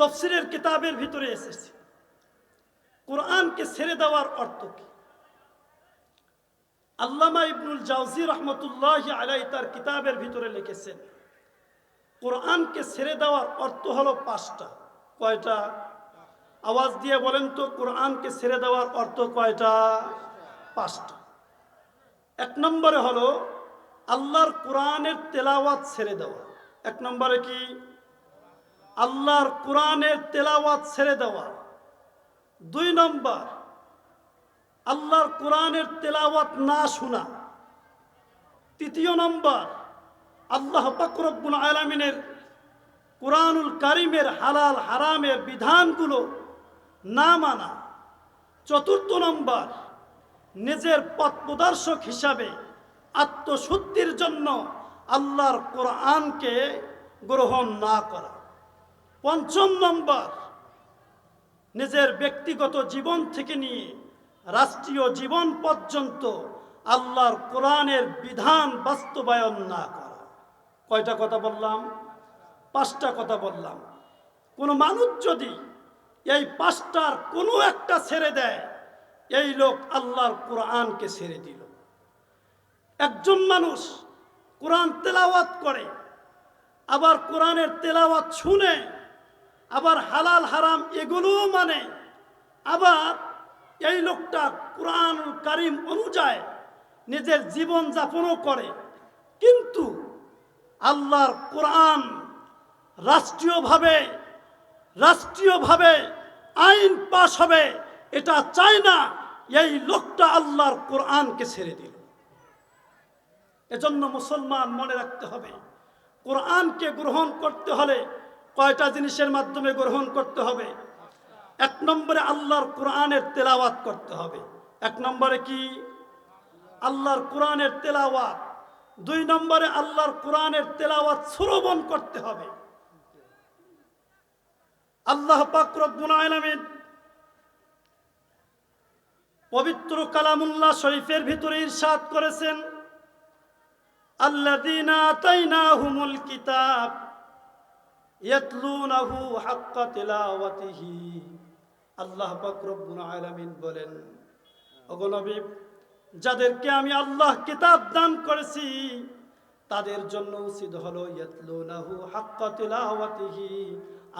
তফসিরের কিতাবের ভিতরে এসেছে। কোরআনকে ছেড়ে দেওয়ার অর্থ কি? আল্লামা ইবনুল জাউজি রহমতুল্লাহ আলাই তার কিতাবের ভিতরে লিখেছেন, কোরআনকে ছেড়ে দেওয়ার অর্থ হলো পাঁচটা। কয়টা? আওয়াজ দিয়ে বলেন তো, কোরআনকে ছেড়ে দেওয়ার অর্থ কয়টা? পাঁচটা। এক নম্বরে হলো, আল্লাহর কোরআনের তেলাওয়াত ছেড়ে দেওয়া। এক নম্বরে কি? আল্লাহর কোরআনের তেলাওয়াত ছেড়ে দেওয়া। দুই নম্বর, আল্লাহর কোরআনের তেলাওয়াত না শোনা। তৃতীয় নম্বর, আল্লাহ পাকরব্বুল আলমিনের কোরআনুল কারিমের হালাল হারামের বিধানগুলো না মানা। চতুর্থ নম্বর, নিজের পথ প্রদর্শক হিসাবে আত্মশুদ্ধির জন্য আল্লাহর কোরআনকে গ্রহণ না করা। পঞ্চম নম্বর, নিজের ব্যক্তিগত জীবন থেকে নিয়ে রাষ্ট্রীয় জীবন পর্যন্ত আল্লাহর কোরআনের বিধান বাস্তবায়ন না করা। কয়টা কথা বললাম? পাঁচটা কথা বললাম। কোনো মানুষ যদি এই পাঁচটার কোনো একটা ছেড়ে দেয়, এই লোক আল্লাহর কোরআনকে ছেড়ে দিল। একজন মানুষ কোরআন তেলাওয়াত করে, আবার কোরআনের তেলাওয়াত শুনে আবার হালাল, হারাম এগুলোও মানে আবার এই লোকটা কোরআন কারিম অনুযায়ী নিজের জীবন যাপনও করে। কিন্তু আল্লাহর কোরআন রাষ্ট্রীয়ভাবে রাষ্ট্রীয়ভাবে আইন পাশ হবে, এটা চায় না, এই লোকটা আল্লাহর কোরআনকে ছেড়ে দিল। এজন্য মুসলমান মনে রাখতে হবে, কোরআনকে গ্রহণ করতে হলে কয়টা জিনিসের মাধ্যমে গ্রহণ করতে হবে? এক নম্বরে আল্লাহর কোরআনের তেলাওয়াত করতে হবে। এক নম্বরে কি? আল্লাহর কোরআনের তেলাওয়াত। দুই নম্বরে আল্লাহর কোরআনের তেলাওয়াত শ্রবণ করতে হবে। আল্লাহ পাক রব্বুল আলামিন পবিত্র কালামুল্লাহ শরীফের ভিতরে ইরশাদ করেছেন, আল্লাযীনা আতাইনাহুমুল কিতাব। ইয়াতলুনাহু হাক্কা তিলাওয়াতিহি। আল্লাহ পাক রব্বুল আলামিন বলেন, ওগো যাদেরকে আমি আল্লাহ কিতাব দান করেছি, তাদের জন্য উচিত হলো ইয়াতলুনাহু হাক্কা তিলাওয়াতিহি।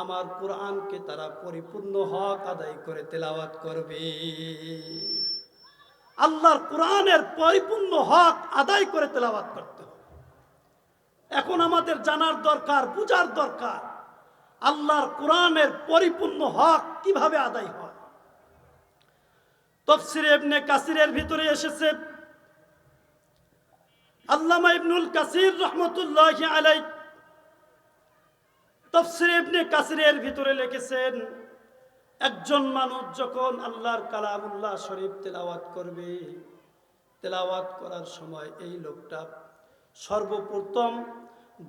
আমার কোরআনকে তারা পরিপূর্ণ হক আদায় করে তেলাওয়াত করবে। আল্লাহর কোরআনের পরিপূর্ণ হক আদায় করে তেলাওয়াত করতে এখন আমাদের জানার দরকার, বুঝার দরকার আল্লাহর কোরআনের পরিপূর্ণ হক কীভাবে আদায় হয়? তফসির ইবনে কাসিরের ভিতরে এসেছে, আল্লামা ইবনুল কাসির রহমতুল্লাহ আলাই তফসির ইবনে কাসিরের ভিতরে লিখেছেন, একজন মানুষ যখন আল্লাহর কালামুল্লাহ শরীফ তেলাওয়াত করবে, তেলাওয়াত করার সময় এই লোকটা সর্বপ্রথম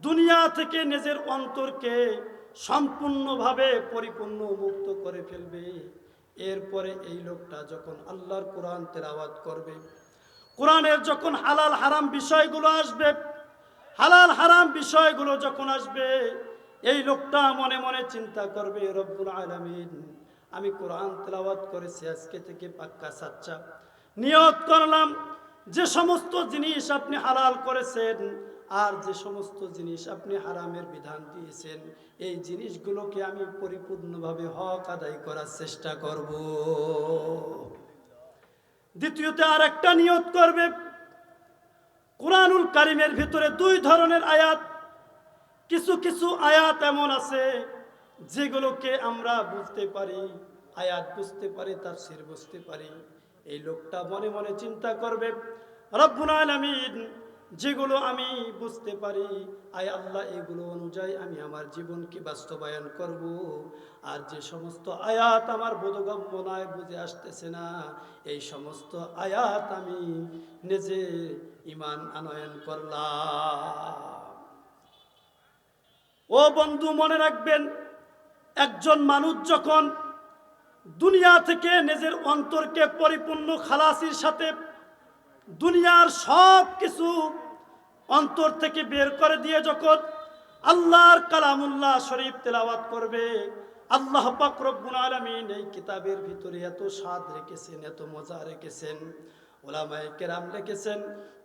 দুনিয়া থেকে নিজের অন্তরকে সম্পূর্ণভাবে পরিপূর্ণ মুক্ত করে ফেলবে। এরপরে এই লোকটা যখন আল্লাহর কোরআন তেলাওয়াত করবে, কোরআনের যখন হালাল হারাম বিষয়গুলো আসবে, হালাল হারাম বিষয়গুলো যখন আসবে, এই লোকটা মনে মনে চিন্তা করবে, রব্বুল আলামিন, আমি কোরআন তেলাওয়াত করেছি আজকে থেকে পাক্কা সাচ্চা। নিয়ত করলাম, যে সমস্ত জিনিস আপনি হালাল করেছেন আর যে সমস্ত জিনিস আপনি হারামের বিধান দিয়েছেন, এই জিনিসগুলোকে আমি পরিপূর্ণভাবে হক আদায় করার চেষ্টা করব। দ্বিতীয়তে আর একটা নিয়ত করবে, কোরআনুল কারিমের ভিতরে দুই ধরনের আয়াত, কিছু কিছু আয়াত এমন আছে যেগুলোকে আমরা বুঝতে পারি, আয়াত বুঝতে পারি তার সির বুঝতে পারি। এই লোকটা মনে মনে চিন্তা করবে, রব্বুল আলামিন যেগুলো আমি বুঝতে পারি, আয় আল্লাহ, এগুলো অনুযায়ী আমি আমার জীবনকে বাস্তবায়ন করব। আর যে সমস্ত আয়াত আমার বোধগম্য নয়, বুঝে আসতেছে না, এই সমস্ত আয়াত আমি নিজে ইমান আনয়ন করলাম। ও বন্ধু, মনে রাখবেন, একজন মানুষ যখন দুনিয়া থেকে নিজের অন্তরকে পরিপূর্ণ খালাসির সাথে দুনিয়ার সব কিছু অন্তর থেকে বের করে দিয়ে যখন আল্লাহর কালামুল্লাহ শরীফ তেলাওয়াত করবে, আল্লাহ পাকরবুল আলমিন এই কিতাবের ভিতরে এত স্বাদ রেখেছেন, এত মজা রেখেছেন, ওলামায় কেরাম রেখেছেন।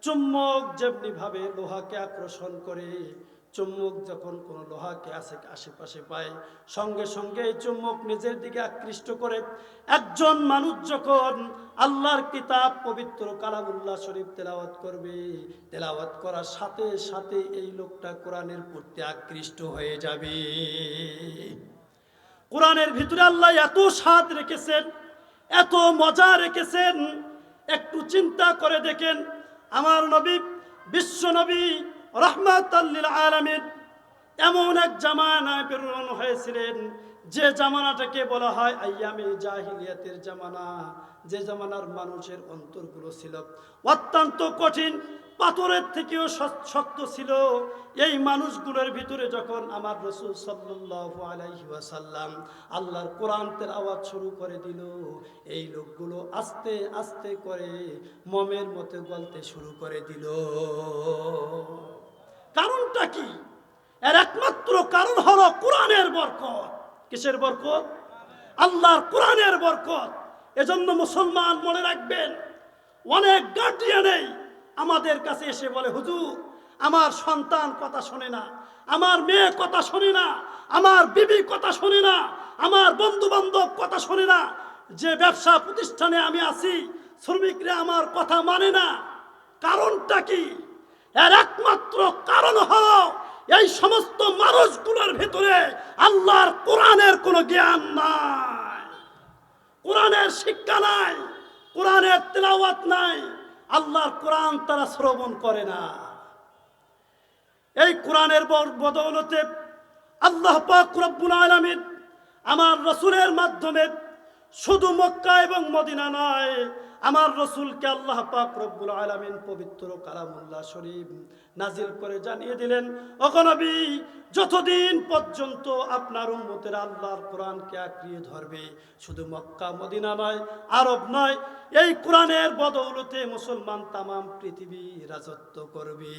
চুম্বক যেমনি ভাবে লোহাকে আকর্ষণ করে চুম্বক যখন কোনো লোহাকে আসে আশেপাশে পায়, সঙ্গে সঙ্গে এই চুম্বক নিজের দিকে আকৃষ্ট করে। একজন মানুষ যখন আল্লাহর কিতাব, পবিত্র কালামুল্লাহ শরীফ তেলাওয়াত করবে, তেলাওয়াত করার সাথে সাথে এই লোকটা কোরআনের প্রতি আকৃষ্ট হয়ে যাবে। কোরআনের ভিতরে আল্লাহ এত স্বাদ রেখেছেন, এত মজা রেখেছেন। একটু চিন্তা করে দেখেন, আমার নবী, বিশ্ব নবী রহমাত আলমিন। এমন এক জামানায় প্রেরণ হয়েছিলেন, যে জামানাটাকে বলা হয় আইয়ামে জাহিলিয়াতের জামানা, যে জামানার মানুষের অন্তরগুলো ছিল। অত্যন্ত কঠিন, পাথরের থেকেও শক্ত ছিল। এই মানুষগুলোর ভিতরে যখন আমার রসুল সাল্লাল্লাহু আলাইহি ওয়াসাল্লাম আল্লাহর কোরআন আওয়াজ শুরু করে দিল, এই লোকগুলো আস্তে আস্তে করে মমের মতো গলতে শুরু করে দিল। কারণটা কি? এর একমাত্র কারণ হলো কোরআনের বরকত। কিসের বরকত? আল্লাহর কোরআনের বরকত। এজন্য মুসলমান মনে রাখবেন, অনেক গার্ডিয়ানেই আমাদের কাছে এসে বলে, হুজুর, আমার সন্তান কথা শোনে না, আমার মেয়ে কথা শোনে না, আমার বিবি কথা শোনে না, আমার বন্ধু বান্ধব কথা শোনে না, যে ব্যবসা প্রতিষ্ঠানে আমি আছি, শ্রমিকরা আমার কথা মানে না। কারণটা কি? এর একমাত্র কারণ হলো এই সমস্ত মানুষগুলোর ভিতরে আল্লাহর কোরআনের কোনো জ্ঞান নাই। কোরআনের শিক্ষা নাই, কোরআনের তেলাওয়াত নাই, আল্লাহর কোরআন তারা শ্রবণ করে না। এই কোরআনের বদৌলতে আল্লাহ পাক রব্বুল আলামিন আমার রসুলের মাধ্যমে শুধু মক্কা এবং মদিনা নয় আমার রসুলকে আল্লাহ পাক রব্বুল আলামিন পবিত্র কালামুল্লাহ শরীফ নাজিল করে জানিয়ে দিলেন অগনবী যতদিন পর্যন্ত আপনার উম্মতের আল্লাহর কোরআনকে আঁকড়িয়ে ধরবে, শুধু মক্কা, মদিনা নয়, আরব নয়, এই কোরআনের বদৌলতে মুসলমান তামাম পৃথিবী রাজত্ব করবে।